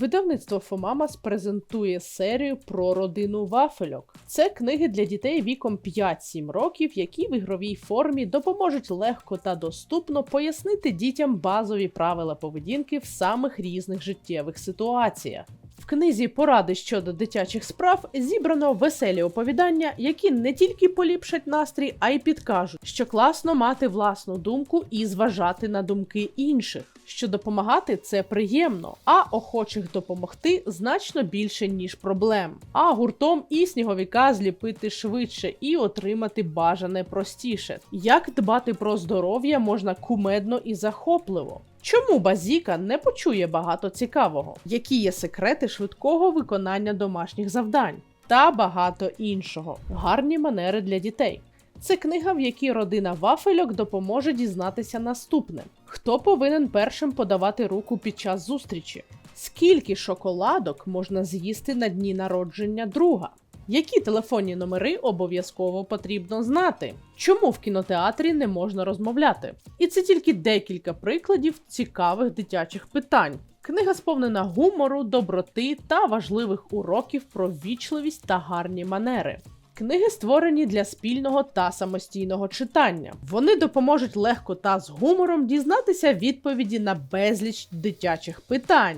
Видавництво Фомамас презентує серію про родину вафельок. Це книги для дітей віком 5-7 років, які в ігровій формі допоможуть легко та доступно пояснити дітям базові правила поведінки в самих різних життєвих ситуаціях. Книзі Поради щодо дитячих справ зібрано веселі оповідання, які не тільки поліпшать настрій, а й підкажуть, що класно мати власну думку і зважати на думки інших. Що допомагати це приємно, а охочих допомогти значно більше, ніж проблем. А гуртом і сніговіка зліпити швидше і отримати бажане простіше. Як дбати про здоров'я можна кумедно і захопливо. Чому базіка не почує багато цікавого? Які є секрети швидкого виконання домашніх завдань? Та багато іншого. Гарні манери для дітей. Це книга, в якій родина вафельок допоможе дізнатися наступне: хто повинен першим подавати руку під час зустрічі? Скільки шоколадок можна з'їсти на дні народження друга? Які телефонні номери обов'язково потрібно знати? Чому в кінотеатрі не можна розмовляти? І це тільки декілька прикладів цікавих дитячих питань. Книга сповнена гумору, доброти та важливих уроків про вічливість та гарні манери. Книги створені для спільного та самостійного читання. Вони допоможуть легко та з гумором дізнатися відповіді на безліч дитячих питань.